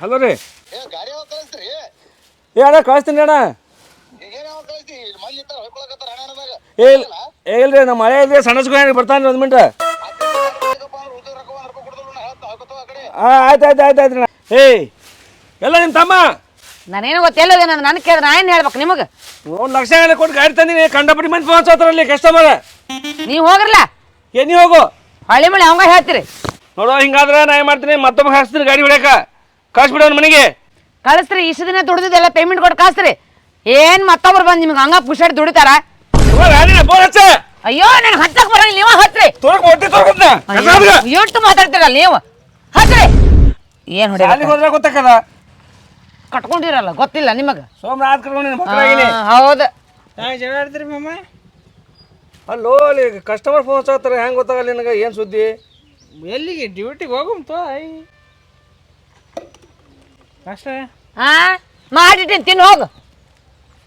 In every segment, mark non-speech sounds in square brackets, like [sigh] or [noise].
Hello ರೀ. ಏ ಗಾಡಿ ಯಾವಾಗ ಏ ಅಣ್ಣ ಕಳಿಸ್ತೀನಿ ಅಣ್ಣ. ಏ ಇಲ್ಲ ಏ ಇಲ್ರಿ ನಮ್ಮ ಮಳೆ ಇದೆ ಸಣ್ಣ ಸುಖ ಬರ್ತಾನೆ ಒಂದು ಮಿನಿಟ್ ಹಾಂ ಆಯ್ತು ಆಯ್ತು ಆಯ್ತು ಆಯ್ತು ಅಣ್ಣ. ಏಯ್ ಎಲ್ಲ ನಿಮ್ಮ ತಮ್ಮ? ನಾನೇನು ಗೊತ್ತಿಲ್ಲ ನಾನು ನನ್ನ ಕೇಳಿದ್ರೆ ನಾ ಏನು ಹೇಳ್ಬೇಕು ನಿಮಗೆ? ಒಂದು ಲಕ್ಷ ಎಲ್ಲ ಕೊಟ್ಟು ಗಾಡಿ ತಂದಿನಿ ಕಂಡಪಟ್ಟಿ ಮಂದಿ ಫೋನ್ ಹಚ್ಚೋತಾರಲ್ಲಿ ಕಸ್ಟಮರ್ ನೀವು ಹೋಗ್ರಲ್ಲ? ಏ ನೀವು ಹೋಗು. ಹಳ್ಳಿ ಮಳೆ ಅವಂಗ ಹೇಳ್ತೀರಿ. ನೋಡೋ ಹಿಂಗಾದ್ರೆ ನಾ ಏನು ಮಾಡ್ತೀನಿ ಮತ್ತೊಮ್ಮೆ ಹಾಕ್ಸ್ತೀನಿ ಗಾಡಿ ಹೊಡ್ಯಾಕ. ಕಳ್ಸ್ಬಿಡು ಅವ್ನ ಮನೆಗೆ. ಕಳಿಸ್ರಿ ಇಷ್ಟು ದಿನ ದುಡ್ದಿದ್ದೆಲ್ಲ ಪೇಮೆಂಟ್ ಕೊಟ್ಟು ಕಳಿಸ್ರಿ. ಏನು ಮತ್ತೊಬ್ರು ಬಂದು ನಿಮ್ಗೆ ಹಂಗ ಪುಷಾಡಿ ದುಡಿತಾರ? ಫೋನ್ ಹಚ್ಚ. ಅಯ್ಯೋ ನನ್ ಹತ್ತಕ್ ಬರಲ್ಲ ನೀವ ಹತ್ರಿ. ಹೊಟ್ಟಿ ಎಷ್ಟು ಮಾತಾಡ್ತೀರಲ್ಲ ನೀವು? ಹತ್ರಿ. ಏನು ಹೊಡಿ ಅಲ್ಲಿಗೆ ಹೋದ್ರೆ ಗೊತ್ತಾಕದ ಕಟ್ಕೊಂಡಿರಲ್ಲ ಗೊತ್ತಿಲ್ಲ ನಿಮಗೆ. ಸೋಮನಾಥ್ ಕರ್ಕೊಂಡು ಮಕ್ಕಳಾಗಿನಿ. ಹೌದು. ಜನ ಆಡ್ತೀರಿ ಅಲ್ಲೋ ಅಲ್ಲಿ ಕಸ್ಟಮರ್ ಫೋನ್ ಹಚ್ಚತ್ತಾರೆ ಹೆಂಗೆ ಗೊತ್ತಾಗಲ್ಲ ನಿನಗೆ? ಏನು ಸುದ್ದಿ? ಎಲ್ಲಿಗೆ? ಡ್ಯೂಟಿಗೆ ಹೋಗುಮ್ ತೋ ಐ ನಾಷ್ಟ ಹಾ ಮಾಡಿಟ್ಟಿನಿ ತಿನ್ನು ಹೋಗು.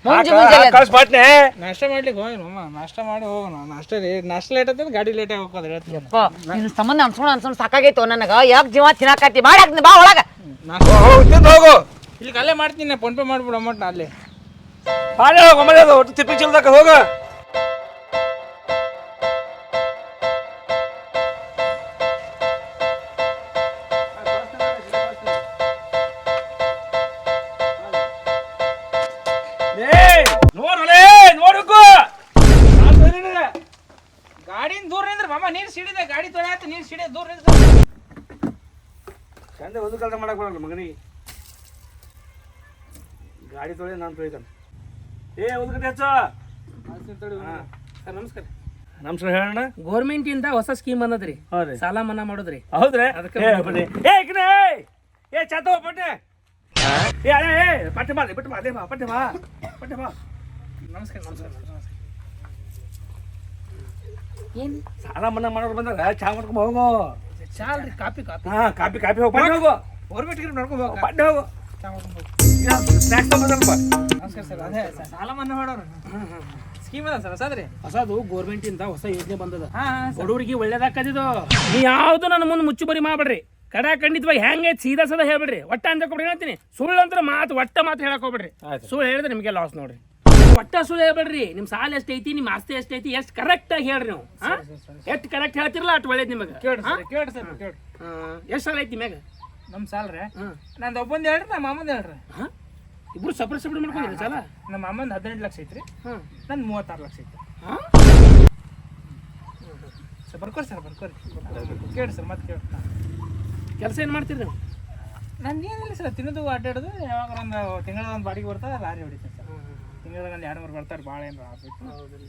ಮುಂಜಿ ಮುಂಜಾನೆ ಕಳ್ಸಿ ಮಾಡ್ತೀನಿ? ನಾಷ್ಟ ಮಾಡ್ಲಿಕ್ಕೆ ನಾಷ್ಟ ಮಾಡಿ ಹೋಗೋಣ. ನಾಷ್ಟ ನಾಷ್ಟ ಲೇಟ್ ಗಾಡಿ ಲೇಟ್ ಆಗಿ ಹೋಗೋದು ಹೇಳ್ತೀನಿ. ಯಪ್ಪ ನಿನ್ನ ಸಂಬಂಧ ಅನ್ಸ್ಕೊಂಡು ಅನ್ಸ್ಕೊಂಡು ಸಾಕಾಗೈತು ನನಗೆ? ಯಾಕೆ ಜೀವ ತಿನ್ನಾಕತ್ತಿ? ಮಾಡಿ ಹಾಕ್ತೀನಿ ಬಾ ಒಳಗೆ. ನಾಷ್ಟ ಹೋಗು ತಿಂದು ಹೋಗು. ಇಲ್ಲಿ ಅಲ್ಲೇ ಮಾಡ್ತೀನಿ ಫೋನ್ ಪೇ ಮಾಡ್ಬಿಡು ಅಮೌಂಟ್ ಅಲ್ಲೇ. ಹಾಳೆ ಹೋಗು ಮನೆ ಅದು ಒಟ್ಟು ತಿಪ್ಪಿ ಹೋಗು. ಚಂದ ಒಂದು ಕೆಲಸ ಮಾಡಕ್ ಬರಲ್ಲ ಮಗನಿಗೆ. ಗಾಡಿ ತೊಳೆ ನಾನು ತೊಳಿತಾನೆ. ಏ ಒಂದು ಕಡೆ ಹಚ್ಚ ಸರ್ ನಮಸ್ಕಾರ. ನಮಸ್ಕಾರ ಹೇಳಣ್ಣ. ಗೋರ್ಮೆಂಟ್ ಇಂದ ಹೊಸ ಸ್ಕೀಮ್ ಅನ್ನದ್ರಿ ಹೌದ್ರಿ ಸಾಲ ಮನ್ನಾ ಮಾಡುದ್ರಿ. ಹೌದ್ರಿ? ಏ ಬನ್ನಿ. ಏ ಕಿನ ಏ ಚಾತ ಪಟ್ಟೆ ಏ ಅಣ್ಣ ಏ ಪಟ್ಟೆ ಬಾ ಬಿಟ್ಟು ಬಾ ಅದೇ ಬಾ ಪಟ್ಟೆ ಬಾ ಪಟ್ಟೆ ಬಾ. ನಮಸ್ಕಾರ ನಮಸ್ಕಾರ ನಮಸ್ಕಾರ. ಏನು? ಸಾಲ ಮನ್ನಾ ಮಾಡೋರು ಬಂದಾಗ ಚಾ ಮಾಡ್ಕೊಂಡ್ ಹೋಗೋ. ಚಾ ಅಲ್ರಿ ಕಾಪಿ ಕಾಪಿ. ಹಾ ಕಾಪಿ ಕಾಪಿ ಹೋಗು ಪಟ್ಟೆ ಹೋಗು. ಗೌರ್ಮೆಂಟ್ಗೆ ನೋಡ್ಕೋಬೇಕು ಬಡ್ಡ ಹೋಗು. ನಮಸ್ಕಾರ ಸರ್ ಅದೇ ಸರ್ ಸಾಲ ಮನ್ನಾ ಮಾಡೋರು. ಸ್ಕೀಮ್ ಅದ ಸರ್ ಹೊಸದ್ರಿ? ಹೊಸದು ಗೋರ್ಮೆಂಟ್ ಇಂದ ಹೊಸ ಯೋಜನೆ ಬಂದದ. ಹಾಂ ಹಾಂ ಸರ್. ಬಡವರಿಗೆ ಒಳ್ಳೇದಾಕದಿದು ನೀ ಯಾವ್ದು ನನ್ನ ಮುಂದೆ ಮುಚ್ಚುಬರಿ ಮಾಡ್ಬೇಡ್ರಿ. ಕಡ ಖಂಡಿತವಾಗಿ ಹೆಂಗೆ ಸೀದಾ ಸದಾ ಹೇಳ್ಬಿಡ್ರಿ. ಒಟ್ಟ ಅಂತ ಕೊಡ್ರಿ ಹೇಳ್ತೀನಿ. ಸುಳ್ಳು ಅಂದ್ರೆ ಮಾತು ಒಟ್ಟ ಮಾತು ಹೇಳಕ್ ಹೋಗ್ಬೇಡ್ರಿ. ಸುಳ್ಳು ಹೇಳಿದ್ರೆ ನಿಮಗೆ ಲಾಸ್ ನೋಡ್ರಿ. ಒಟ್ಟ ಸುಳ್ಳು ಹೇಳ್ಬೇಡ್ರಿ. ನಿಮ್ ಸಾಲ ಎಷ್ಟೈತಿ ನಿಮ್ ಆಸ್ತಿ ಎಷ್ಟೈತಿ ಎಷ್ಟು ಕರೆಕ್ಟ್ ಆಗಿ ಹೇಳ್ರಿ ನೀವು. ಎಷ್ಟು ಕರೆಕ್ಟ್ ಹೇಳ್ತಿರಲ್ಲ ಅಷ್ಟು ಒಳ್ಳೇದು ನಿಮಗೆ. ಎಷ್ಟು ಸಾಲ ಐತಿ ಮ್ಯಾಗ ನಮ್ಮ ಸಾಲ್ರಿ. ನಂದು ಒಬ್ಬಂದು ಹೇಳ್ರಿ ನಮ್ಮ ಮಾಮಂದು ಹೇಳ್ರಿ? ಇಬ್ರು ಸಪ್ರೇಟ್ ಸಪ್ರೇಟ್ ಮಾಡ್ಕೊಂಡಿರಿ ಸಾಲ? ನಮ್ಮ ಮಾಮಂದು ಹದಿನೆಂಟು ಲಕ್ಷ ಐತ್ರಿ. ನಂದು ಮೂವತ್ತಾರು ಲಕ್ಷ ಐತ್ರಿ. ಹಾ? ಸರ್ ಬರ್ಕೋರಿ ಸರ್ ಬರ್ಕೋರಿ. ಕೇಳಿ ಸರ್ ಮತ್ತೆ ಕೇಳಿ ಕೆಲಸ ಏನು ಮಾಡ್ತೀರಿ ನೀವು? ನಂದು ಏನಿಲ್ಲ ಸರ್ ತಿನ್ನೋದು ಅಡ್ಡಾಡೋದು ಯಾವಾಗ ಒಂದು ತಿಂಗಳ ಒಂದು ಬಾಡಿಗೆ ಬರ್ತದೆ ಲಾರಿ ಹೊಡಿತೀನಿ ಸರ್. ತಿಂಗಳಿಗೆ ಒಂದು ಎರಡು ಮೂರು ಬರ್ತಾರೆ ಭಾಳ ಏನು ಆಗ್ಬೇಕು.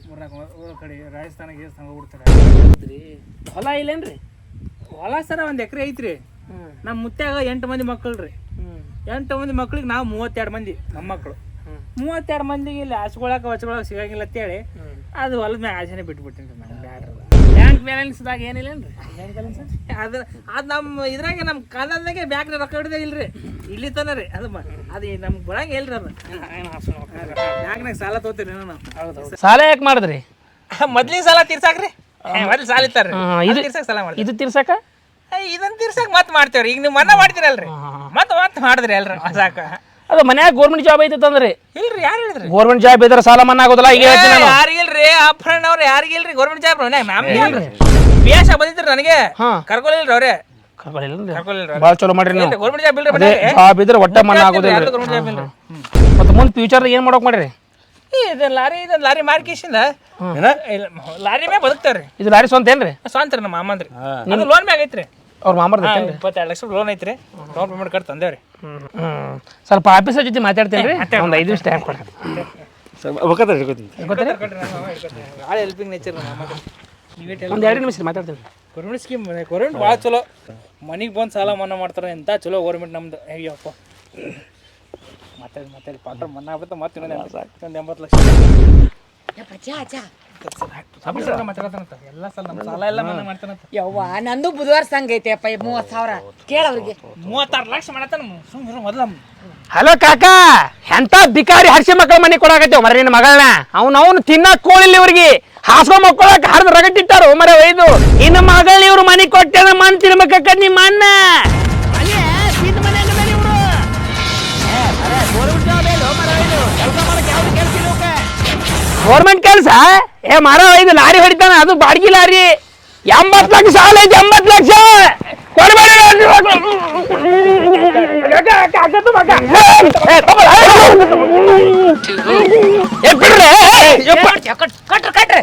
ಮೂರ್ನಾಲ್ಕು ಊರ ಕಡೆ ರಾಜಸ್ಥಾನ ಗೀಜಸ್ಥಾನ ಹೋಗ್ಬಿಡ್ತಾರೆ ಹೊಲ ಇಲ್ಲೇನ್ರಿ? ಹೊಲ ಸರ ಒಂದು ಎಕರೆ ಐತ್ರಿ. ನಮ್ಮ ಮುತ್ಯಾಗ ಎಂಟು ಮಂದಿ ಮಕ್ಕಳು ರೀ ಎಂಟು ಮಂದಿ ಮಕ್ಳಿಗೆ ನಾವು ಮೂವತ್ತೆರಡು ಮಂದಿ ಮೊಮ್ಮಕ್ಕಳು ಮಕ್ಳು. ಮೂವತ್ತೆರಡು ಮಂದಿಗೆ ಇಲ್ಲಿ ಹಚ್ಕೊಳಕ್ಕೆ ಹಚ್ಕೊಳಕ್ಕೆ ಸಿಗಂಗಿಲ್ಲ ಅಂತೇಳಿ. ಅದು ಹೊಲದ ಮ್ಯಾಗ ಆಸೆನೇ ಬಿಟ್ಬಿಟ್ಟಿನಿ ರೀ ನಾನು ಬ್ಯಾಡ್ರಿ. ಬ್ಯಾಂಕ್ ಬ್ಯಾಲೆನ್ಸ್ದಾಗ ಏನಿಲ್ಲನ್ರಿ? ಅದು ಅದು ನಮ್ಮ ಇದ್ರಾಗೆ ನಮ್ಮ ಕಾಲದಾಗೆ ಬ್ಯಾಂಕ್ನ ರೊಕ್ಕ ಇಡದೆ ಇಲ್ರಿ. ಇಲ್ಲಿ ತನ ರೀ. ಅದು ಅದು ನಮ್ಗೆ ಬರಂಗೆ ಇಲ್ರಿ ಅದು. ಬ್ಯಾಂಕ್ನಾಗ ಸಾಲ ತೊಗೋತೀರಿ ನಾವು ಸಾಲ ಯಾಕೆ ಮಾಡಿದ್ರಿ? ಮೊದ್ಲಿನ ಸಾಲ ತೀರ್ಸಾಕ್ರಿ? ಮೊದ್ಲು ಸಾಲ ಇತ್ತಾರ್ರಿ ಇದು ತಿರ್ಸಾಕ ಸಾಲ ಮಾಡ್ತೀವಿ ಇದು ತಿರ್ಸಕ ಇದನ್ನ ತಿರ್ಸಕ್ ಮತ್ ಮಾಡ್ತೇವ್ರಿ. ಈಗ ನೀವು ಮನ್ನ ಮಾಡ್ತೀರಲ್ರಿ ಮತ್ ಮತ್ ಮಾಡಿದ್ರಿ ಅಲ್ರಿ ಸಾಕ. ಅದು ಮನ್ಯಾಗ ಗೌರ್ಮೆಂಟ್ ಜಾಬ್ ಐತೆ ಅಂದ್ರೆ. ಇಲ್ರಿ ಯಾರು ಹೇಳಿದ್ರಿ? ಗೌರ್ಮೆಂಟ್ ಜಾಬ್ ಇದ್ರೆ ಸಾಲ ಮನ್ನಾ ಆಗೋದಿಲ್ಲ ಈಗ ಹೇಳ್ತೀನಿ ನಾನು. ಯಾರಿಗಿಲ್ರಿ ಅಪ್ಪಣ್ಣ ಅವ್ರು ಯಾರಿಗಿಲ್ರಿ ಗೌರ್ಮೆಂಟ್ ಜಾಬ್ ನಮ್ಗೆ ಬೇಷ ಬಂದಿದ್ರು ನನಗೆ. ಹಾ. ಕರ್ಕೊಳಿಲ್ರಿ ಅವ್ರೆ. ಭಾಳ ಚಲೋ ಮಾಡ್ರಿ ನೀವು. ಗೌರ್ಮೆಂಟ್ ಜಾಬ್ ಇಲ್ರಿ ಜಾಬ್ ಇದ್ರೆ ಒಟ್ಟ ಮನ್ನಾ ಆಗೋದಿಲ್ಲ ಮತ್ತೆ ಮುಂದೆ ಫ್ಯೂಚರ್ ಏನ್ ಮಾಡೋಕೆ ಮಾಡ್ರಿ? ಇದು ಲಾರಿ ಇದನ್ನ ಲಾರಿ ಮಾರ್ಕೇಶಿಂದ? ಇಲ್ಲ, ಲಾರಿ ಮ್ಯಾಗ ಬದುಕ್ತಾರ್ರಿ ಇದು ಲಾರಿ ಸ್ವಂತ ಏನ್ರಿ? ಸ್ವಂತ ರೀ ನಮ್ಮ ಮಾಮಂದ್ರಿ. ಅದು ಲೋನ್ ಮ್ಯಾಗ ಐತ್ರಿ. ಅವ್ರ ಮಾಮರ್ ಹಾ, ಇಪ್ಪತ್ತೆರಡು ಲಕ್ಷ ಲೋನ್ ಐತ್ರಿ. ಲೋನ್ ಪೇಮೆಂಟ್ ಕಟ್ ತಂದೇವ್ರಿ. ಹ್ಮ್. ಸ್ವಲ್ಪ ಆಫೀಸರ್ ಜೊತೆ ಮಾತಾಡ್ತೇನೆ. ರೀ ಒಂದು ಐದು ನಿಮಿಷ ಟೈಮ್ ಕೊಡ್ರಿ. ಭಾಳ ಹೆಲ್ಪಿಂಗ್ ನೇಚರ್ ಒಂದು ಎರಡು ನಿಮಿಷ ಮಾತಾಡ್ತೇನೆ ಗೌರ್ಮೆಂಟ್ ಸ್ಕೀಮ್ ಗೌರ್ಮೆಂಟ್ ಭಾಳ ಚಲೋ. ಮನೆಗೆ ಬಂದು ಸಾಲ ಮನ್ನಾ ಮಾಡ್ತಾರೆ ಎಂತ ಚಲೋ ಗೌರ್ಮೆಂಟ್ ನಮ್ದು. ಅಯ್ಯಪ್ಪ ಮಾತಾಡಿ ಮತ್ತೆ ಪಾತ್ರ ಮನ್ನ ಆಗ್ಬಿಡ್ತು ಮತ್ತೆ ಇನ್ನೊಂದು ಒಂದು ಎಂಬತ್ತು ಲಕ್ಷ ಮಾತಾಡತಾನಂತ. ಎಲ್ಲ ಸಾಲ ನಮ್ಮ ಸಾಲ ಎಲ್ಲ ಮನ್ನಾ ಮಾಡ್ತಾನಂತ. ಯವ್ವ ನಂದು ಬುಧವಾರ ಸಂಘ ಐತೆ ಅಪ್ಪ ಮೂವತ್ತು ಸಾವಿರ. ಕೇಳವ್ರಿಗೆ ಮೂವತ್ತಾರು ಲಕ್ಷ ಮಾಡತ್ತಾನ ಸುಮ್ಮನೆ ಮೊದಲ. ಹಲೋ ಕಾಕ ಎಂತ ಬಿಕಾರಿ ಹರ್ಷಿ ಮಕ್ಕಳ ಮನೆ ಕೊಡಾಕತ್ತೇವ್? ಮರ ನಿನ್ನ ಮಗಳನ್ನ. ಅವ್ನ ಅವ್ನು ತಿನ್ನಕ್ ಕೋಳಿಲ್ಲ ಇವ್ರಿಗೆ. ಹಾಸ್ಕೊಂಡ್ ಮಕ್ಕಳಕ್ ಹರಿದು ರಗಟ್ಟಿಟ್ಟಾರು ಮರ ಒಯ್ದು. ಇನ್ನು ಮಗಳ ಇವ್ರು ಮನೆ ಕೊಟ್ಟೆ ಮನ್ ತಿನ್ಬೇಕಕ್ಕ ನಿಮ್ಮ ಅಣ್ಣ ಗೌರ್ಮೆಂಟ್ ಕೆಲಸ ಏ ಮರ ಇದು ಲಾರಿ ಹೊಡಿತಾನ ಅದು ಬಾಡ್ಗಿ ಲಾರಿ ಎಂಬತ್ತು ಲಕ್ಷ ಸಾಲ ಐತಿ ಎಂಬತ್ತು ಲಕ್ಷ ಕೊಡ್ಬೇಡಿ ಬಿಡ್ರೆ ಬಿಡ್ರೆ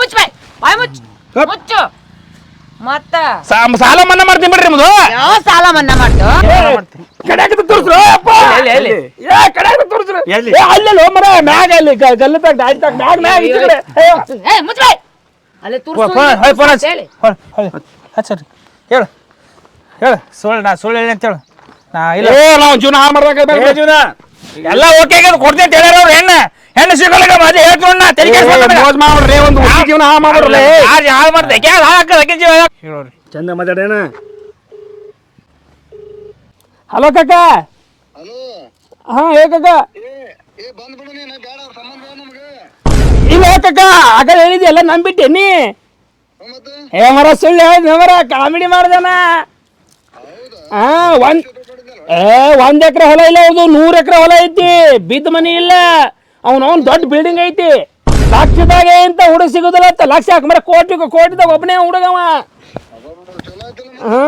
ಮುಚ್ಚ ಬಾಯ್ ಬಾಯ್ ಮುಚ್ಚು ಮುಚ್ಚು ಮತ್ತ? ಸಾ- ಸಾಲ ಮನ್ನಾ ಮಾಡ್ತೀನಿ ಬಿಡ್ರಿ ನಿಮ್ದು ಯಾವ ಸಾಲ ಮನ್ನಾ ಮಾಡ್ತು ತೋರಿಸ್ರು ಅಪ್ಪ. ಏ ಕಡ್ಯಾಕ ತೋರಿಸ್ರು. ಎಲ್ಲಿ? ಏ ಅಲ್ಲಲ್ಲ ಮರ ಮ್ಯಾಗ ಅಲ್ಲಿ ಗ- ಗಲ್ಲತ್ತಾಗ ದಾರಿ ತಾಗ ಮ್ಯಾಗ ಮ್ಯಾಗ ಈಚೆ ಕಡೆ ಅಯ್ಯೋ. ಏ ಮುಚ್ಚ ಬಾಯ್ ಅಲ್ಲಿ ತುರ್ಸು ಹೇಳಿ. ಹೇಳು. ಹೇಳು. ಸುಳ್ಳು ನಾ ಸುಳ್ಳು ಹೇಳಿ ಅಂತ ಹೇಳು. ನಾ ಇಲ್ಲ. ಏ ನಾವು ಜೀವನ ಹಾಳು ಮಾಡ್ದಾಗ ಜೀವನ ಎಲ್ಲ ಓಕೆ ಕೊಡ್ತೇನೆ ಕೊಡ್ತೀನಿ ಅಂತ ಹೇಳ್ಯಾರ ಅವ್ರು. ಹೆಣ್ಣು ಹೆಣ್ಣು ಸಿಗೋಲ್ಲ ಮಜಾ ಹೇಳ್ತು ನಾ ತೆರಿಗೆ ಮೋಜ್ ಮಾಡ್ರಿ ಒಂದು ಜೀವನ ಹಾಳು ಮಾಡ್ರಲ್ಲ ಯಾರು ಹಾಳು ಮಾಡ್ದೆ? ಅಕ್ಕಿ ಜೀವ ಹೇಳೋರಿ. ಚಂದ ಮಾತಾಡೇನ? ಹಲೋ ಕಕ್ಕ ಹಲೋ ಹಾ ಹೇ ಕಕ್ಕ ಇಲ್ಲ ಕಕ್ಕ ಆಗ ಹೇಳಿದ್ದೆ ಎಲ್ಲ ನಂಬಿಟ್ಟೆ ನೀ. ಹೇ ಮರ ಸುಳ್ಳು ಹೇಳಿದ್ ಮರ ಕಾಮಿಡಿ ಮಾಡ್ದನ. ಹಾ ಒಂದ್ ಏ ಒಂದ್ ಎಕರೆ ಹೊಲ ಇಲ್ಲ ಅದು ನೂರ್ ಎಕರೆ ಹೊಲ ಐತಿ. ಬಿದ್ದ ಮನಿ ಇಲ್ಲ. ಅವ್ನ ಅವ್ನ್ ದೊಡ್ಡ ಬಿಲ್ಡಿಂಗ್ ಐತಿ. ಲಕ್ಷದಾಗ ಅಂತ ಹುಡುಗ ಸಿಗುದಿಲ್ಲ ಅಂತ ಲಕ್ಷ ಹಾಕಂಬರ ಕೋಟಿ ಕೋಟಿದಾಗ ಒಬ್ಬನೇ ಹುಡುಗವ. ಹಾ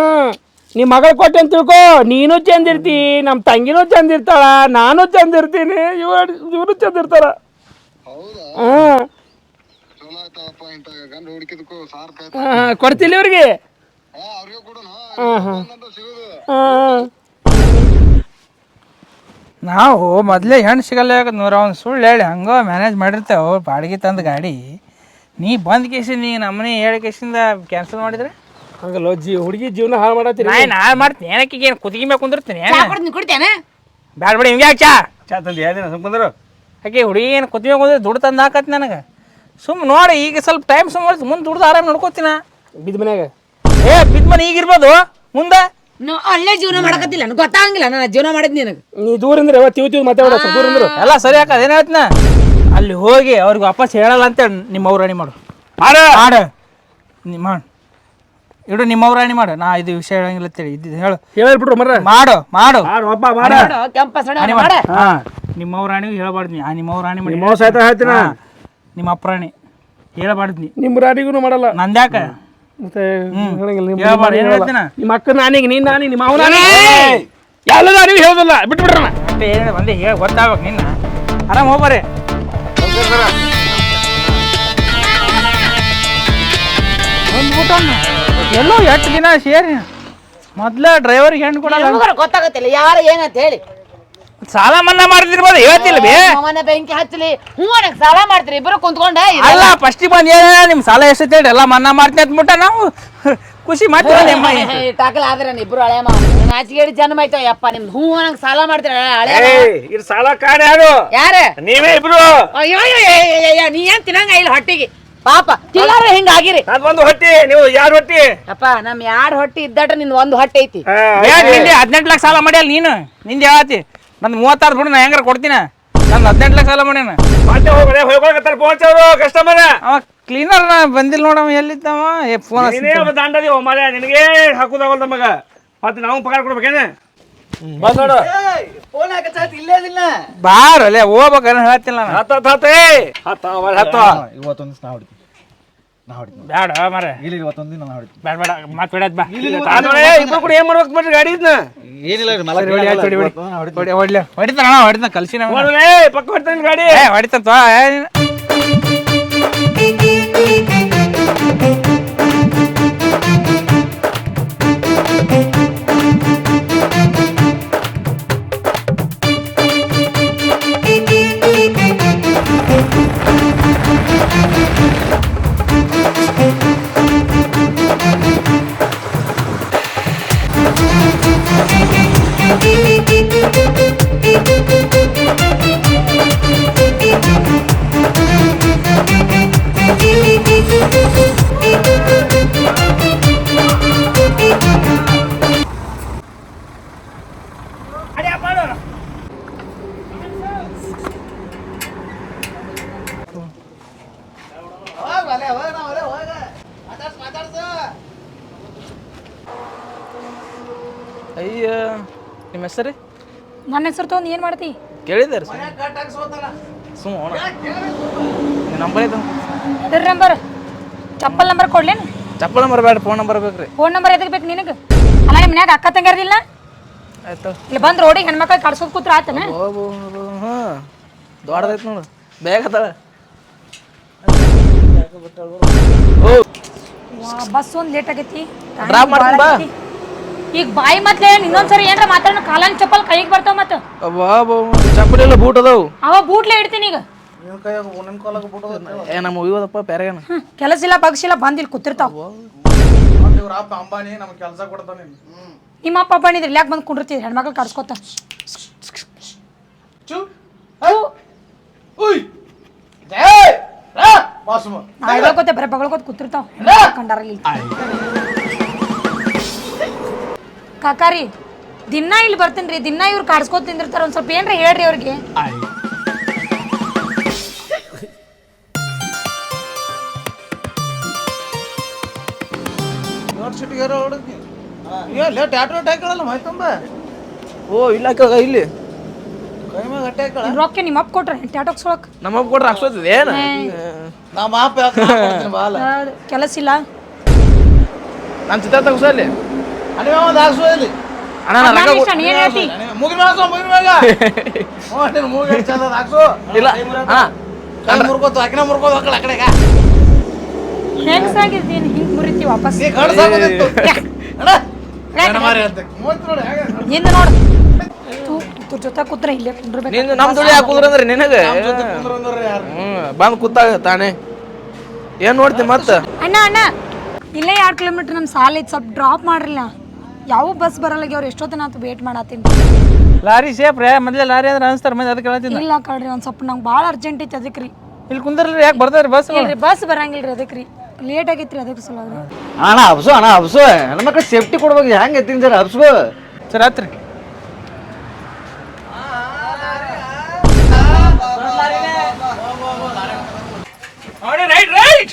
ನಿಮ್ಮ ಮಗಳ ಕೊಟ್ಟೆ ಅಂತ ತಿಳ್ಕೊ. ನೀನು ಚಂದಿರ್ತಿ ನಮ್ಮ ತಂಗಿನೂ ಚಂದಿರ್ತಾಳ ನಾನು ಚಂದಿರ್ತೀನಿ ಇವ ಇವರು ಚಂದಿರ್ತಾರ. ಹೌದಾ ಹಾ, ಕೊಡ್ತಿಲ್ಲ ಇವ್ರಿಗೆ? ಹಾ ಅವ್ರಿಗೆ ಕೊಡೋಣ ಅಂತ ಸಿಗೋದು ಹ್ಮ್ ನಾವು ಮೊದಲೇ ಹೆಣ್ಣು ಸಿಗಲ್ಲ ನೂರ ಒಂದು ಸುಳ್ಳು ಹೇಳಿ ಹಂಗೋ ಮ್ಯಾನೇಜ್ ಮಾಡಿರ್ತೇವೆ. ಬಾಡಿಗೆ ತಂದು ಗಾಡಿ. ನೀ ಬಂದ ಕೇಸಿ ನೀ ನಮ್ಮನೆ ಹೇಳಿ ಕೇಸಿಂದ ಕ್ಯಾನ್ಸಲ್ ಮಾಡಿದ್ರೆ? ಹಂಗಲ್ಲ ಜೀ ಹುಡುಗಿ ಜೀವನ ಹಾಳು ಮಾಡತ್ತೀರಿ. ನಾ ನಾ ಮಾಡ್ತೀನಿ. ಏನಕ್ಕೆ ಏನು ಕುದಿಗೆ ಮೇಲೆ ಕುಂದಿರ್ತೀನಿ? ಏನು? ಕೊಡ್ತೀನಿ ಕುಡಿತೇನೆ? ಬ್ಯಾಡ ಬಿಡಿ ಹಿಂಗೆ ಚಾ? ಚಾ ತಂದು ಯಾವ್ದಿನ ಸುಮ್ಮಂದ್ರು ಆಕೆ ಹುಡುಗಿ ಏನು ಕುತ್ತಿಗೆ ಕುಂದ್ರೆ ದುಡ್ಡು ತಂದು ಹಾಕತ್ ನನಗೆ? ಸುಮ್ ನೋಡಿ ಈಗ ಸ್ವಲ್ಪ ಟೈಮ್ ಸುಮ್ಮನೆ ಮುಂದೆ ದುಡ್ದು ಆರಾಮ್ ನೋಡ್ಕೋತೀನ? ಬಿದ್ದ ಮನ್ಯಾಗ. ಏ ಬಿದ್ದ ಮನೆ ಈಗ ಇರ್ಬೋದು? ಮುಂದೆ? ನಾ ಅಲ್ಲೇ ಜೀವನ ಮಾಡಕತ್ತಿಲ್ಲ. ನನಗೆ ಗೊತ್ತಾಗಂಗಿಲ್ಲ. ನಾನು ಜೀವನ ಮಾಡಿದ್ ನಿನಗೆ. ನೀ ದೂರ ಅಂದ್ರೆ ತಿವ್ ತಿವ್ ಮಾತಾಡ ದೂರ ಅಂದ್ರು ಎಲ್ಲ ಸರಿ ಹಾಕ ಏನು ಹೇಳ್ತೀನ? ಅಲ್ಲಿ ಹೋಗಿ ಅವ್ರಿಗೆ ವಾಪಸ್ ಹೇಳಲ್ಲ ಅಂತ ನಿಮ್ಮ ರಾಣಿ ಮಾಡು. ಮಾಡ. ಮಾಡು. ನೀ ಮಾಡು. ಇಡು ನಿಮ್ಮ ರಾಣಿ ಮಾಡು. ನಾ ಇದು ವಿಷಯ ಹೇಳಂಗಿಲ್ಲ ಅಂತೇಳಿ ಇದು ಹೇಳು. ಹೇಳ್ಬಿಟ್ರು ಮರ ಮಾಡು ಮಾಡು. ಮಾಡು ಒಬ್ಬ ಮಾಡ. ಕೆಂಪ ಸಣ್ಣ ಮಾಡ ಹಾ. ನಿಮ್ಮ ಅವ್ರಾಣಿಗೂ ಹೇಳಬಾರ್ದು ನೀ. ಆ ನಿಮ್ಮ ರಾಣಿ ಮಾಡಿ ನಿಮ್ಮ ಮೋಸ ಆಯ್ತಾ ಹೇಳ್ತೀನ? ನಿಮ್ಮ ಅಪ್ರಾಣಿ ಹೇಳಬಾರ್ದು ನೀ. ನಿಮ್ಮ ರಾಣಿಗೂ ಮಾಡಲ್ಲ. ನಂದ್ಯಾಕ? ಮತ್ತೆ ಹೇಳಂಗಿಲ್ಲ ನಿಮ್ಮ ಹೇಳ್ಬಾರ್ದು, ನಿಮ್ಮ ಏನ್ ಹೇಳ್ತೀನ? ನಿಮ್ಮ ಅಕ್ಕ ನಾನಿಗೆ ನೀನ್ ನಾನಿ ನಿಮ್ಮ ಅವನ ಎಲ್ಲದ ನೀವು ಹೇಳೋದಿಲ್ಲ ಬಿಟ್ಟು ಬಿಡ್ರಣ ಮತ್ತೆ ಏನು ಬಂದೆ ಹೇಳಿ ಗೊತ್ತಾಗ್ಬೇಕು ನಿನ್ನ. ಆರಾಮ್ ಹೋಗ್ಬಾರಿ ಎಲ್ಲೋ ಎಷ್ಟು ದಿನ ಸೇರಿ. ಮೊದ್ಲ ಡ್ರೈವರ್ಗೆ ಹೆಣ್ಣು ಕೊಡಲ್ಲ. ಗೊತ್ತಾಗತ್ತಿಲ್ಲ ಯಾರು ಏನಂತ ಹೇಳಿ. ಸಾಲ ಮನ್ನಾ ಮಾಡ್ತಿರ್ಬೋದು ಹೇಳ್ತಿಲ್ಲ ಬೇ. ಅವನ ಬೆಂಕಿ ಹಚ್ಚಲಿ. ಹ್ಞೂ ನನಗೆ ಸಾಲ ಮಾಡ್ತೀರಿ ಇಬ್ಬರು ಕುಂತ್ಕೊಂಡೆ ಅಲ್ಲ ಫಸ್ಟ್ ಬಂದು ಏನ ನಿಮ್ಮ ಸಾಲ ಎಷ್ಟು ಹೇಳಿ ಎಲ್ಲ ಮನ್ನಾ ಮಾಡ್ತೀನಿ ಅಂದ್ಬಿಟ್ಟ ನಾವು [laughs] ಖುಷಿ ಮಾಡ್ತೀವಿ ನಿಮ್ಮ ಟಾಕಲ್ ಆದ್ರೆ ಇಬ್ರು ಹಳೆ ಮಾವ. ನಾಚಿಗೇಡಿ ಜನ್ಮ ಆಯ್ತು ಯಪ್ಪ ನಿಮ್ದು ಹ್ಞೂ ನಂಗೆ ಸಾಲ ಮಾಡ್ತೀರ ಹಳೆ. ಇದು ಸಾಲ ಕಾಣೆ ಯಾರು? ಯಾರ? ನೀವೇ ಇಬ್ರು. ಅಯ್ಯೋ ನೀ ಏನ್ ತಿನ್ನಂಗ ಇಲ್ಲ ಹೊಟ್ಟಿಗೆ? ಪಾಪ ತಿಲ್ಲಾರ ಹಿಂಗ ಆಗಿರಿ? ಅದ್ ಒಂದು ಹೊಟ್ಟಿ ನೀವು ಯಾರು ಹೊಟ್ಟಿ? ಅಪ್ಪ ನಮ್ ಯಾಡ್ ಹೊಟ್ಟಿ ಇದ್ದಟ ನಿನ್ ಒಂದು ಹೊಟ್ಟಿ ಐತಿ. ಹದಿನೆಂಟು ಲಕ್ಷ ಸಾಲ ಮಾಡ್ಯಾಳ ನೀನು? ನಿಂದ ಹೇಳತಿ ನಂದು ಮೂವತ್ತಾರು ಬಿಡು ನಾ ಹೆಂಗಾರ ಕೊಡ್ತೀನಿ? ನಂದು ಹದಿನೆಂಟು ಲಕ್ಷ ಸಾಲ ಮಾಡ್ಯಾನ ಮತ್ತೆ ಹೋಗ್ರೆ ಹೋಗ್ಕೊಳಕತ್ತಾರ ಪೋಚವ್ರು ಕಸ್ಟಮರ್ ಅವ ಕ್ಲೀನರ್ ಬಂದಿಲ್ಲ ನೋಡವ ಎಲ್ಲಿದ್ದವ? ಏ ಫೋನ್ ನೀನೇ ಒಬ್ಬ ದಂಡದಿ ಮರ ನಿನಗೆ ಹಾಕುದಾಗಲ್ದ ಮಗ ಮತ್ತೆ ನಾವು ಪಗಾರ ಕೊಡ್ಬೇಕೇನೆ ಬಂದ್ ನೋಡು. ಬಾರ ಅಲ್ಲೇ ಹೋಗ್ಬೇಕನ್ನ ಹೇಳ್ತಿಲ್ಲ ನಾನು. ಹತ್ತ ಹತ್ತ ಏ ಹತ್ತ ಇವತ್ತೊಂದು ನಾ ಹೊಡಿತೀನಿ. ನಾ ಹೊಡಿತೀನಿ ಮರ ಇಲ್ಲ ಇವತ್ತೊಂದು ದಿನ ನಾ ಹೊಡಿತೀನಿ. ಬ್ಯಾಡ ಬೇಡ ಮಾತು ಬಿಡದ್ ಬಾ. ಆಮೇಲೆ ಇಬ್ರು ಕೂಡ ಏನು ಮಾಡ್ಬೇಕು ಬಿಡ್ರಿ ಗಾಡಿ ಇದನ್ನ ಏನಿಲ್ಲ ರೀ ಮಲ ಹೊಡಿ, ಹೊಡಿತಾನ. ಪಕ್ಕ ಹೊಡ್ತಾನೆ ಗಾಡಿ. ಏ ಹೊಡಿತಾನ ತೋ, ಏ ನೀನು. ತೊಗೊಂಡು ಏನು ಮಾಡ್ತಿ? ಕೇಳಿದಾರೆ ಸುಮ್ಮ ನಂಬರ್ ಐತೆ ಇದ್ರ ನಂಬರ್. ಚಪ್ಪಲ್ ನಂಬರ್ ಕೊಡ್ಲೇನು? ಚಪ್ಪಲ್ ನಂಬರ್ ಬೇಡ ಫೋನ್ ನಂಬರ್ ಬೇಕ್ರಿ. ಫೋನ್ ನಂಬರ್ ಎದಕ್ಕೆ ಬೇಕು ನಿನಗೆ? ಅಲ್ಲ ನಿಮ್ಮ ಮನ್ಯಾಗ ಅಕ್ಕ ತಂಗಾರದಿಲ್ಲ ಆಯ್ತು ಇಲ್ಲಿ ಬಂದು ರೋಡಿ ಹೆಣ್ಮಕ್ಳು ಕಡ್ಸೋದ್ ಕೂತ್ರ ಆತನ? ಹಾಂ ದೊಡ್ಡದೈತೆ ನೋಡು. ಬೇಗ ಅದಾಳ ಬಸ್ ಒಂದ್ ಲೇಟ್ ಆಗೈತಿ. ಡ್ರಾಪ್ ಮಾಡ್ತೀನಿ ಬಾ. ಈಗ ಬಾಯಿ ಮತ್ತೆ ಇನ್ನೊಂದ್ಸರಿ ಏನ್ರ ಮಾತಾಡ ಕಾಲನ್ ಚಪ್ಪಲ್ ಕೈಗೆ ಬರ್ತಾವ ಮತ್ತ ಚಪ್ಪಲಿ ಎಲ್ಲ ಬೂಟ್ ಅದಾವು. ಅವ ಬೂಟ್ಲೆ ಇಡ್ತೀನಿ ಈಗ. ಏ ನಮ್ಮ ಇವದಪ್ಪ ಪ್ಯಾರೇಗನ. ಕೆಲಸ ಇಲ್ಲ ಬಗ್ಸಿಲ್ಲ ಬಂದ್ ಇಲ್ಲಿ ಕೂತಿರ್ತಾವ. ಅಂಬಾನಿ ನಮ್ಗೆ ಕೆಲಸ ಕೊಡ್ತಾನೆ ನಿಮ್ಮ ಅಪ್ಪ ಯಾಕೆ ಬಂದ್ ಕುಂಡಿರ್ತಿದ್ರಿ ಹೆಣ್ಮಕ್ಳು ಕಡ್ಸ್ಕೊತ ಹೇಳ್ಕೊತ ಬರೀ ಬಗಳ್ಕೊತ ಕೂತಿರ್ತಾವ. ಕಂಡಾರಲ್ಲಿ. ಕಾಕಾರಿ ದಿನ ಇಲ್ಲಿ ಬರ್ತೀನಿ ದಿನ ಇವ್ರು ಕಾಡ್ಸ್ಕೊತ ತಿಂದಿರ್ತಾರ ಒಂದ್ ಸ್ವಲ್ಪ ಏನ್ರಿ ಹೇಳ್ರಿ ಅವ್ರಿಗೆ? ದೊಡ್ಡ ಸಿಟಿಗಾರ ಹುಡುಗಿ. ಇಲ್ಲ ಟ್ಯಾಟೋ ಹಾಕಳಲ್ಲ ಮೈ ತುಂಬ ಓ ಇಲ್ಲ ಕೇಳ ಇಲ್ಲಿ. ಕೈ ಮ್ಯಾಗ ಅಟ್ಟೆ ಹಾಕಳ ರೊಕ್ಕ ನಿಮ್ಮ ಅಪ್ಪ ಕೊಟ್ರ ಟ್ಯಾಟೋಕ್ ಸೊಳಕ್. ನಮ್ಮ ಅಪ್ಪ ಕೊಟ್ರೆ ಅಕ್ಷೋತಿದೆ ಏನು? ನಾ ಮಾಪ ಕೊಡ್ತೀನಿ ಬಾಲ? ಕೆಲಸ ಇಲ್ಲ. ನನ್ನ ಚಿತ್ರ ತಗಸ ಒಂದು ಹಾಕ್ಸು ಇಲ್ಲಿ. ಅಣ್ಣ ನಾನು ನಾನ್ ಇಷ್ಟ, ನೀ ಏನ್ ಹೇಳ್ತಿ? ಮುಗಿನ ಹಾಕ್ಸು ಮುಗಿನ ಮ್ಯಾಗ ಹ್ಞೂ [laughs] ನೀನು ಮೂಗಿ ಚಂದ ಹಾಕ್ಸು. ಇಲ್ಲ ಅಣ್ಣ. ಕೈ ಮುರ್ಕೋತು ಆಕಿನ ಮುರ್ಕೋದು ಹಾಕಳ ಆ ಕಡೆಗ ಹೆಂಗ್ಸಾಗಿದ್ದೀನಿ ಹಿಂಗ್ ಮುರಿತಿ ವಾಪಸ್? ನೀ ಕಳ್ಸಾಗೋದಿತ್ತು ಅಣ್ಣ. ನನ್ನ ಮಾರಿ ಅಂತ. ಮೂವತ್ತು ನೋಡಿ ಹೇಗೆ? ಹಿಂದ ನೋಡು. ತೂ ಇದ್ರ ಜೊತೆ ಕೂತ್ರ ಇಲ್ಲೇ ಕುಂಡ್ರಬೇಕು ನಮ್ಮ ದುಡಿ ಕುಂದ್ರಂದ್ರೆ ಯಾರು? ಹ್ಞೂ ಬಂದು ಕೂತಾಗ ತಾನೇ. ಏನು ನೋಡ್ತಿ ಮತ್ತೆ? ಅಣ್ಣ ಅಣ್ಣ. ಇಲ್ಲೇ ಎರಡು ಕಿಲೋಮೀಟರ್ ನಮ್ಮ ಸಾಲ ಐತೆ ಸ್ವಲ್ಪ ಡ್ರಾಪ್ ಮಾಡ್ರಲ್ಲ. ಯಾವ ಬಸ್ ಬರಲ್ಲ ಅವ್ರು ಎಷ್ಟೊತ್ತನ ಆತು ವೇಟ್ ಮಾಡತ್ತೀನಿ ಲಾರಿ ಸೇಫ್ ರೇ ಮೊದಲೇ ಲಾರಿ ಅಂದ್ರೆ ಅನ್ಸ್ತಾರ ಮಂದಿ ಅದಕ್ಕೆ ಹೇಳ್ತೀನಿ ಇಲ್ಲ ಕಳ್ರಿ ಒಂದು ಸ್ವಲ್ಪ ನಂಗೆ ಭಾಳ ಅರ್ಜೆಂಟ್ ಐತಿ ಅದಕ್ಕೆ ರೀ. ಇಲ್ಲಿ ಕುಂದ್ರಲ್ರಿ ಯಾಕೆ ಬರ್ತಾರೆ ಬಸ್ ಇಲ್ರಿ ಬಸ್ ಬರಂಗಿಲ್ಲ ರೀ ಅದಕ್ಕೆ ರೀ. ಲೇಟ್ ರೀ ಅದಕ್ಕೆ ಸಲ ಅಣ್ಣ ಹಬ್ಸು ಅಣ್ಣ ಹಬ್ಸು. ಹೆಣ್ಮಕ್ಳು ಸೇಫ್ಟಿ ಕೊಡ್ಬೇಕು ಹೆಂಗೆ ಎತ್ತೀನಿ ಸರ್ ಹಬ್ಸು ಸರ್ ಆತ್ರಿ. ರೈಟ್ ರೈಟ್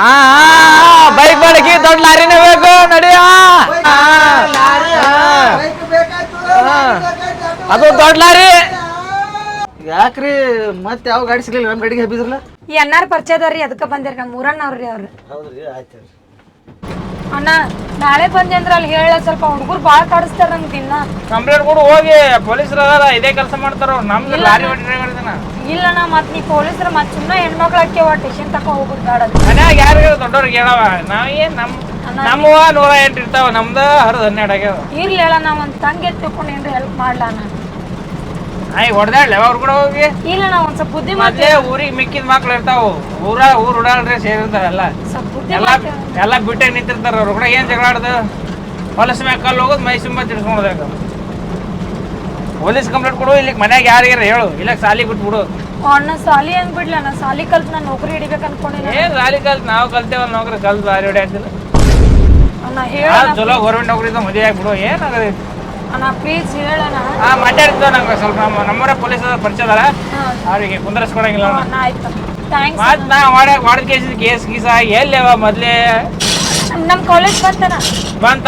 ಆ ಬೈಕ್ ಮಾಡಕ್ಕೆ ದೊಡ್ಡ ಲಾರಿನೇ ಬೇಕು ನಡಿಯ? ಅದು ದೊಡ್ಡ ಲಾರಿ. ಯಾಕ್ರಿ ಮತ್ತೆ ಯಾವ ಗಾಡಿ ಸಿಗ್ಲಿಲ್ಲ? ನಮ್ಮ ಗಾಡಿಗೆ ಹಬ್ಬಿದ್ರಲ್ಲ? ಈ ಆರ್ ಪರಿಚಯದವ್ರಿ ಅದಕ್ಕೆ ಬಂದಿರಿ ನಮ್ಮ ಊರಣ್ಣವ್ರಿ ಅವ್ರು. ಹೌದ್ರಿ ಆಯ್ತು. ಅಣ್ಣ ನಾಳೆ ಬಂದೆ ಅಂದ್ರೆ ಅಲ್ಲಿ ಹೇಳ ಸ್ವಲ್ಪ ಹುಡುಗರು ಭಾಳ ಕಾಡಿಸ್ತಾರ ನಂಗೆ ದಿನ ಕಂಪ್ಲೇಂಟ್ ಕೊಡು ಹೋಗಿ. ಪೊಲೀಸರು ಅದಾರ ಇದೇ ಕೆಲಸ ಮಾಡ್ತಾರ ಅವ್ರು. ನಮ್ದು ಲಾರಿ ಡ್ರೈವರ್ ಇದನ್ನ. ಇಲ್ಲಣ್ಣ ಮತ್ತೆ ನೀ ಪೊಲೀಸರು ಮತ್ ಸುಮ್ಮನೆ ಹೆಣ್ಮಕ್ಳು ಹಾಕ್ಯವ ಟೇಷನ್ ತಕ ಹೋಗುದು ಬೇಡ ಮನ್ಯಾಗ ಯಾರು ದೊಡ್ಡವ್ರಿಗೆ ಹೇಳವ. ನಾವ್ ಏನ್ ನಮ್ ನಮ್ಮವ ನೂರ ಎಂಟು ಇರ್ತಾವ ನಮ್ದ ಹರಿದ ಹನ್ನೆರಡು ಆಗ್ಯಾವ. ಇರ್ಲಿ ಅಣ್ಣ ಒಂದು ತಂಗಿ ಎತ್ಕೊಂಡು ಏನ್ರ ಹೆಲ್ಪ್ ಮಾಡ್ಲಾ ಆಯ್ ಹೊಡೆದಾಡ್ಲಿ ಅವ್ರು ಕೂಡ ಹೋಗಿ. ಇಲ್ಲ ಒಂದ್ ಸ್ವಲ್ಪ ಬುದ್ಧಿ ಮೊದ್ಲೇ ಊರಿಗೆ ಮಿಕ್ಕಿದ ಮಕ್ಳು ಇರ್ತಾವ. ಊರ ಊರ್ ಉಡಾಳ್ರೆ ಸೇರಿರ್ತಾವೆಲ್ಲ ಸ್ವಲ್ಪ ಬುದ್ಧಿ ಎಲ್ಲ ಎಲ್ಲ ಬಿಟ್ಟೆ ನಿಂತಿರ್ತಾರ ಅವ್ರು. ಕೂಡ ಏನ್ ಜಗಳ ಆಡ್ದು? ಹೊಲಸ ಮ್ಯಾಗ ಕಲ್ಲು ಹೋಗೋದು ಮೈ ಸುಮ್ಮ ಪೊಲೀಸ್ ಕಂಪ್ಲೇಂಟ್ ಕೊಡು ಇಲ್ಲಿ ಮನ್ಯಾಗ ಯಾರಿಗಾರ ಹೇಳು. ಇಲ್ಲ ಸಾಲಿ ಬಿಟ್ಬಿಡು ಅಣ್ಣ ಸಾಲಿ ಹೆಂಗ್ ಬಿಡ್ಲಿ ಅಣ್ಣ? ಸಾಲಿ ಕಲ್ತ್ ನಾನು ನೌಕರಿ ಹಿಡಿಬೇಕು ಅನ್ಕೊಂಡೆ ಏನ್ ಸಾಲಿ ಕಲ್ತ್ ನಾವು ಕಲ್ತೇವಲ್ಲ ನೌಕರಿ ಕಲ್ತ್ ಬಾರಿ ಹೊಡಿ ಆಗ್ತಿಲ್ಲ ಅಣ್ಣ ಹೇಳ ಚಲೋ ಗೌರ್ಮೆಂಟ್ ನೌಕರಿ ಮದುವೆ ಆಗ್ಬಿಡು. ಏನಾಗ ಆಗದೈತಿ ಅಣ್ಣ ಪ್ಲೀಸ್ ಹೇಳಣ್ಣ. ಹಾ ಮಾತಾಡ್ತಿದ್ದ ನಂಗೆ ಸ್ವಲ್ಪ ನಮ್ಮ ನಮ್ಮೂರ ಪೊಲೀಸ್ ಪರಿಚಯ ಅದಾರ ಅವ್ರಿಗೆ ಕುಂದರ್ಸ್ಕೊಡಂಗಿಲ್ಲ. ಅಣ್ಣ ಆಯ್ತು. ಥ್ಯಾಂಕ್ಸ್ ಮತ್ ನಾ ಮಾಡ ಮಾಡಿದ ಕೇಸ್ ಕೇಸ್ ಗೀಸ ಎಲ್ಲಿ ಅವ ಮೊದಲೇ? ನಮ್ಮ ಕಾಲೇಜ್ ಬಂತಣ್ಣ. ಬಂತ?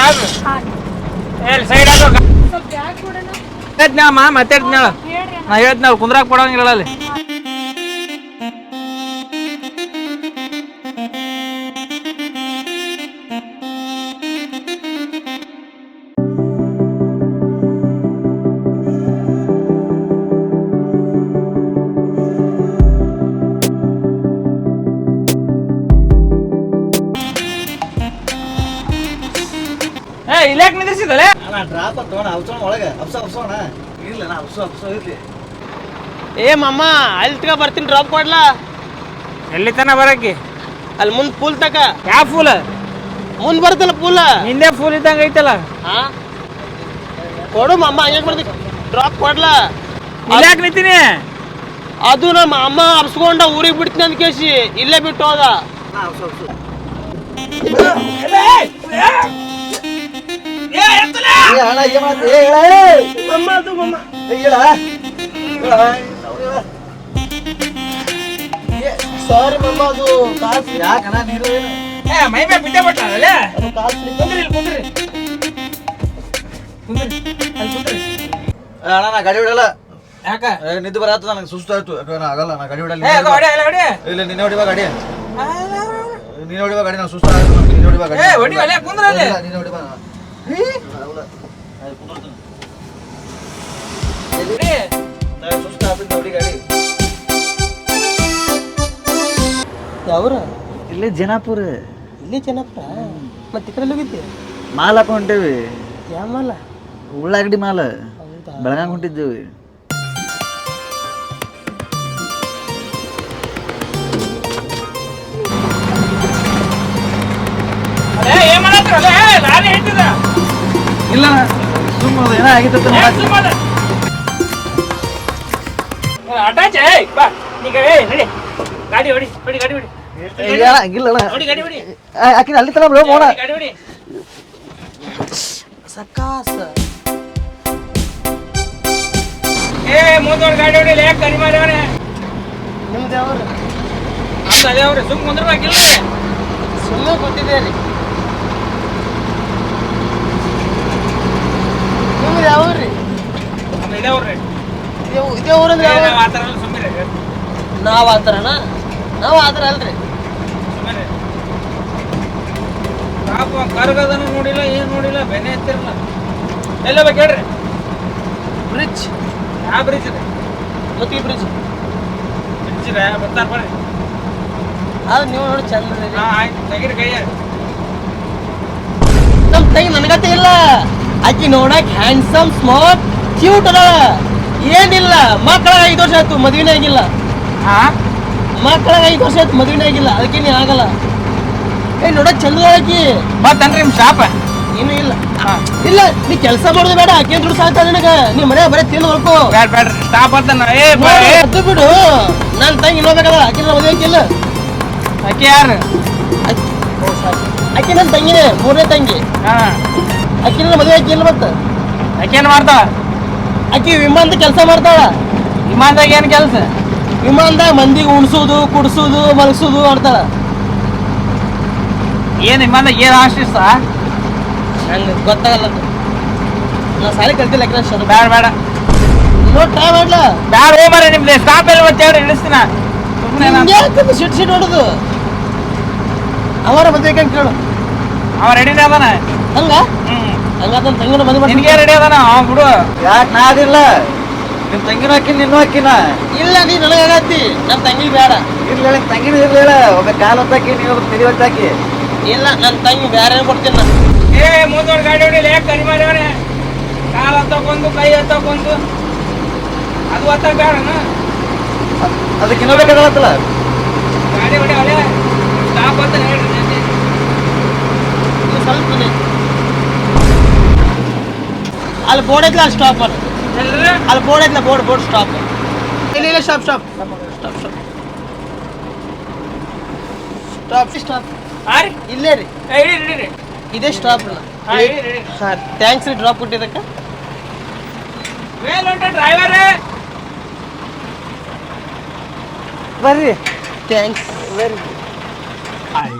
ಎಲ್ಲಿ ಸೈಡ್ ಹಾಕೋ ಸ್ವಲ್ಪ ಬ್ಯಾಗ್ ಕೊಡೋಣ ಹೇಳ್ತೀನಿ ಮಾ ಮಾತಾಡ್ತೀನಿ ನಾ ಹೇಳ್ತೀನಿ ಅವ್ರು ಕುಂದ್ರಾಕ್ ಕೊಡಂಗಿಲ್ಲ ಅಲ್ಲಿ. ಒಳಗೆ ನಾ ಇರ್ಲಿ. ಏ ಮಮ್ಮ ಅಲ್ಲಿ ತಗ ಬರ್ತೀನಿ ಡ್ರಾಪ್ ಕೊಡ್ಲಾ? ಎಲ್ಲಿ ತನ ಬರಕ್ಕೆ? ಅಲ್ಲಿ ಮುಂದ್ ಪೂಲ್ ತಕ. ಯಾವ ಫೂಲ್ ಮುಂದ್ ಬರ್ತಲ್ಲ ಪೂಲ್? ಹಿಂದೆ ಫೂಲ್ ಇದ್ದಂಗ ಐತಲ್ಲ? ಹಾ ಕೊಡು ಮಮ್ಮ ಹಂಗೆ ಬರ್ತಿ ಡ್ರಾಪ್ ಕೊಡ್ಲಾ? ಇಲ್ಲಾಕ್ ನಿಂತೀನಿ? ಅದು ನಮ್ಮ ಅಮ್ಮ ಹಬ್ಸ್ಕೊಂಡ ಊರಿಗೆ ಬಿಡ್ತೀನಿ ಅಂತ ಕೇಸಿ ಇಲ್ಲೇ ಬಿಟ್ಟು ಹೋದ. ಮಾಡ್ತಿ? ಏ ಹೇಳ ಏ ಹೇಳ ಹೇಳ ಸಾರಿ ಮಮ್ಮ ಅದು ಕಾಸು ಯಾಕಣ್ಣ ನೀರು ಏನು? ಏ ಮೈ ಮೇಲೆ ಬಿಟ್ಟೆ ಬಿಟ್ಟಾರಲ್ಲ ಅದು ಕಾಸು ಕುಂದ್ರಿ ಇಲ್ಲಿ ಕುಂದ್ರಿ ಕುಂದ್ರಿ ಅಲ್ಲಿ ಕುಂದ್ರಿ ಏ ಅಣ್ಣ ನಾ ಗಾಡಿ ಹೊಡಲ್ಲ ಯಾಕ ಏ, ನಿದ್ದೆ ಬರತ್ತ ನನಗೆ ಸುಸ್ತು ಆಯ್ತು ಯಾಕೆ ನಾ ಆಗಲ್ಲ ನಾ ಗಾಡಿ ಹೊಡಲ್ಲ ಏ ಅದು ಹೊಡಿ, ಎಲ್ಲ ಹೊಡಿ. ಇಲ್ಲ ನೀನೇ ಹೊಡಿಬಾ ಗಾಡಿ ನೀನೇ ಹೊಡಿಬಾ ಗಾಡಿ ನಾನು ಸುಸ್ತು ಆಯ್ತು ನೀನೇ ಹೊಡಿಬಾ ಗಾಡಿ ಏ, ಹೊಡಿ, ಅಲ್ಲೇ ಕುಂದ್ರ ಅಲ್ಲೇ. ಇಲ್ಲ, ನೀನೇ ಹೊಡಿಬಾ ಯಾವ್ರ? ಇಲ್ಲೇ ಜನಾಪುರ. ಇಲ್ಲಿ ಜನಪ್ಪ ಮತ್ತೆ ಈ ಕಡೆ ಹೋಗಿದ್ದೆ ಮಾಲ್ ಹಾಕೊಂಡ್ ಹೊಂಟೇವಿ. ಯಾವ ಮಾಲ? ಉಳ್ಳಾಗಡ್ಡಿ ಮಾಲ. ಬೆಳಗಾಂ ಹೊಂಟಿದ್ದೇವೆ. ಏ ಏನ್ ಲಾರಿ ಹಿಟ್ಟಿದ ಇಲ್ಲ ಸುಮ್ಮನೆ ಏನೋ ಆಗಿತ್ತು ಅಟ್ಯಾಚ್ ಏಯ್ ಬಾ. ನೀಗ ಏ ನಡಿ. ಗಾಡಿ ಹೊಡಿ ಹೊಡಿ ಗಾಡಿ ಹೊಡಿ. ಇಲ್ಲ ಹೊಡಿ ಗಾಡಿ ಹೊಡಿ. ಆಕಿನ ಅಲ್ಲಿ ತನ ಬಿಡೋ ಮೋಡ ಗಾಡಿ ಹೊಡಿ. ಸಕಾಸ. ಏ ಮುಂದೋಡ್ ಗಾಡಿ ಹೊಡಿ ಲೇಕ್ ಕರಿ ಮಾರವನೆ ನಿಮ್ದು ಯಾವ್ರ ಅಂತ ಅದೇ ಅವ್ರೆ ಸುಮ್ ಕುಂದ್ರಬೇಕಿಲ್ಲ ಸುಮ್ಮನೆ ಗೊತ್ತಿದೆ ಯಾವ ಇದೇ ಊರಂದ್ರೆ ಯಾವ ನಾವು ಆ ಥರ ಎಲ್ಲ ಸುಮ್ಮನೆ ನಾವು ಆ ಥರನ? ನಾವು ಆ ಥರ ಅಲ್ರಿ. ಸುಮ್ಮನೆ ಪಾಪ ಕರ್ಗದನು ನೋಡಿಲ್ಲ ಏನು ನೋಡಿಲ್ಲ ಬೆನೆ ಎತ್ತಿರಲ್ಲ. ಎಲ್ಲ ಬೇಕು ಹೇಳ್ರಿ. ಬ್ರಿಡ್ಜ್ ಯಾವ ಬ್ರಿಡ್ಜ್ ಇದೆ ಈ ಬ್ರಿಡ್ಜ್ ಬ್ರಿಡ್ಜ್ ಇದೆ ಬರ್ತಾರ ಬರ್ರಿ. ನೀವು ನೋಡಿ ಚಂದ ಹಾಂ ಆಯ್ತು. ತೆಗೀರಿ ಕೈಯಾಗ ನಮ್ಮ ತಂಗಿ ನನಗತ್ತೆ ಇಲ್ಲ. ಆಕಿ ನೋಡಕ್ ಹ್ಯಾಂಡ್ಸಮ್ ಸ್ಮಾರ್ಟ್ ಕ್ಯೂಟ್ ಅದ ಏನಿಲ್ಲ ಮಕ್ಕಳ ಐದು ವರ್ಷ ಆಯ್ತು ಮದುವೆನೇ ಆಗಿಲ್ಲ. ಮಕ್ಕಳ ಐದು ವರ್ಷ ಆಯ್ತು ಮದುವೆನೇ ಆಗಿಲ್ಲ ಅದಕ್ಕೆ ನೀ ಆಗಲ್ಲ. ಏ ನೋಡಕ್ ಚಂದ ಆಕಿ ಬರ್ತನ್ರಿ ನಿಮ್ ಶಾಪ? ಏನು ಇಲ್ಲ. ಇಲ್ಲ ನೀ ಕೆಲಸ ಮಾಡೋದು ಬೇಡ ಆಕೆ ದುಡ್ಡು ಸಾಯ್ತಾ ನಿನಗ. ನೀ ಮನೆ ಬರೀ ತಿಂದು ಹೊರ್ಕೋ. ಬೇಡ ಬ್ಯಾಡ್ರಿ ಸ್ಟಾಪ್ ಬರ್ತಾನ ಏ ಅದು ಬಿಡು. ನನ್ನ ತಂಗಿ ನೋಡ್ಬೇಕಲ್ಲ ಆಕೆ ಮದುವೆ ಆಗಿಲ್ಲ. ಆಕೆ ಯಾರು? ಆಕೆ ನನ್ನ ತಂಗಿನೇ ಮೂರನೇ ತಂಗಿ. ಹಾಂ. ಆಕೆ ಮದುವೆ ಮದುವೆ ಇಲ್ಲ ಮತ್ತೆ ಆಕೇನು ಮಾಡ್ತಾವ ಆಕಿ ವಿಮಾನದ ಕೆಲಸ ಮಾಡ್ತಾಳ. ವಿಮಾನದಾಗ ಏನು ಕೆಲಸ? ವಿಮಾನದಾಗ ಮಂದಿಗೆ ಉಣಿಸೋದು ಕುಡಿಸೋದು ಮಲಗಿಸೋದು ಮಾಡ್ತಾಳ. ಏನು ವಿಮಾನದಾಗ ಏನು ಆಶಿಸ್ತ ನಂಗೆ ಗೊತ್ತಾಗಲ್ಲ. ಅದು. ನಾ ಸಾಲಿ ಕಲ್ತಿಲ್ಲ ಯಾಕೆ ನಾನು ಬೇಡ ಬೇಡ ನೋಡಿ ಟ್ರೈ ಮಾಡ್ಲ? ಬೇಡ ಹೋ ಮರ ನಿಮ್ದು ಸ್ಟಾಪ್ ಎಲ್ಲ ಮತ್ತೆ ಹೇಳಿ ಇಳಿಸ್ತೀನ? ಸುಮ್ಮನೆ ನಿಮ್ಗೆ ಯಾಕೆ ಸಿಟ್ ಸಿಟ್ ಹೊಡೋದು? ಅವರ ಮದುವೆ ಕೇಳು. ಅವ ರೆಡಿನೇ ಅದಾನ? ಹಂಗ? ಹ್ಞೂ ಹಂಗ ನನ್ನ ತಂಗಿನ ಮದುವೆ ನಿನಗೆ ಮಾಡ್ತೀನಿ ರೆಡಿ ಅದಾನ? ಅವ ಬಿಡು ಯಾಕೆ ನಾ ಅದಿಲ್ಲ? ನಿನ್ನ ತಂಗಿನೂ ಹಾಕಿನ ನಿನ್ನೂ ಹಾಕಿನ ಇಲ್ಲ ನೀ ನನಗಾಗತ್ತಿ ನನ್ನ ತಂಗಿ ಬೇಡ. ಇರ್ಲಿ ಹೇಳಿ ತಂಗಿನೂ ಇರ್ಲಿಲ್ಲ ಒಬ್ಬ ಕಾಲು ಹೊತ್ತಾಕಿ ನೀವು ತಲೆ ಹೊತ್ತಾಕಿ ಇಲ್ಲ ನನ್ನ ತಂಗಿ ಬೇರೆ ಕೊಡ್ತೀನಿ ನಾನು. ಏ ಮುಂದೋಡ್ ಗಾಡಿ ಹೊಡಿಲಿ. ಯಾಕೆ ಕರಿ ಮಾಡ್ಯವನೆ ಕಾಲು ಹತ್ತಕೊಂದು ಕೈ ಹತ್ತಕೊಂದು ಅದು ಹತ್ತ ಬೇಡನ ಅದಕ್ಕೆ ಇನ್ನೂ ಬೇಕಾಗತ್ತಲ್ಲ? ಗಾಡಿ ಹೊಡಿ ಅವಳೆ ಸ್ಟಾಪ್ ಅಂತ ಹೇಳ್ರಿ ಸ್ವಲ್ಪ. ಅಲ್ಲಿ ಬೋರ್ಡ್ ಐತ್ಲ ಅಲ್ಲಿ ಸ್ಟಾಪ್? ಅಲ್ಲಿ ಬೋರ್ಡ್ ಐತ್ಲ ಬೋರ್ಡ್ ಬೋರ್ಡ್ ಸ್ಟಾಪ್ ಇಲ್ಲ ಇಲ್ಲ stop stop stop stop stop stop ಹಾ ರೀ? ಇಲ್ಲೇ ರೀ. ಇದೇ ಸ್ಟಾಪ್ ಹಾ ಥ್ಯಾಂಕ್ಸ್ ರೀ ಡ್ರಾಪ್ ಕೊಟ್ಟಿದ್ದಕ್ಕೆ. ಡ್ರೈವರೇ ಬರ್ರಿ. ಥ್ಯಾಂಕ್ಸ್ ವೆರಿ ಏಯ್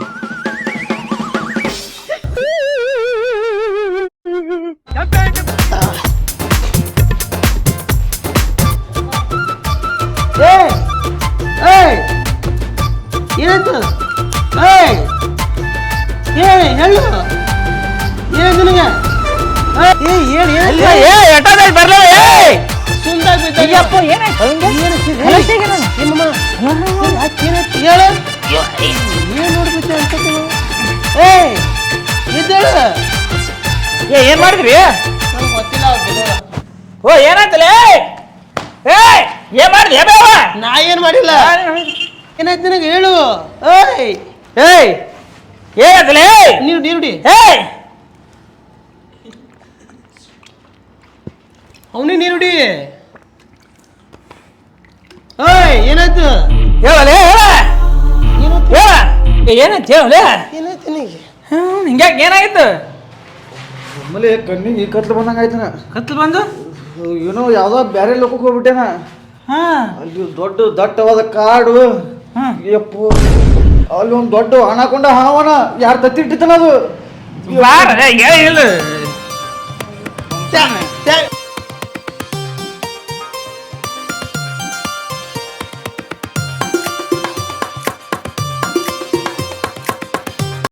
ಏಯ್ ಇದ್ದೇಳು ಏ ಏನ್ ಮಾಡಿದ್ರಿ. ಓ ಏನಾಯ್ತಲೇ? ಏ ಏನ್ ಮಾಡಿದ್ರಿ? ಬೇವ ನಾ ಏನು ಮಾಡಿಲ್ಲ? ಏನಾಯ್ತು ನಿನಗೆ? ಹೇಳು. ಏಯ್ ಏಯ್ ಏನಾಯ್ತಲೇ ನೀವು ನೀರುಡಿ ಹೇ ಅವನಿಗೆ ನೀರುಡಿ ಏಯ್ ಏನಾಯ್ತು? ಹೇಳಲೇ ಹೇಳ. ಏನಾಯ್ತು? ಹೇಳ. ಏನಾಯ್ತು ಹೇಳಲೇ. ಏನಾಯ್ತು ನಿನಗೆ? ಹಿಂಗ್ಯಾಕೆ ಏನಾಗಿತ್ತು ಆಮೇಲೆ ಕಣ್ಣಿಗೆ ಕತ್ಲು ಬಂದಂಗೆ ಆಯ್ತನ. ಕತ್ಲು ಬಂದು? ಏನೋ ಯಾವುದೋ ಬ್ಯಾರೆ ಲೋಕಕ್ಕೆ ಹೋಗ್ಬಿಟ್ಟೇನ. ಹಾ. ಅಲ್ಲಿ ದೊಡ್ಡ ದಟ್ಟವಾದ ಕಾಡು. ಯಪ್ಪು ಅಲ್ಲಿ ಒಂದು ದೊಡ್ಡ ಹಣ ಕೊಂಡ ಹಾವನ ಯಾರ ತತ್ತಿ ಇಟ್ಟಿತ್ತಲ್ಲ ಅದು ಏನಿಲ್ಲ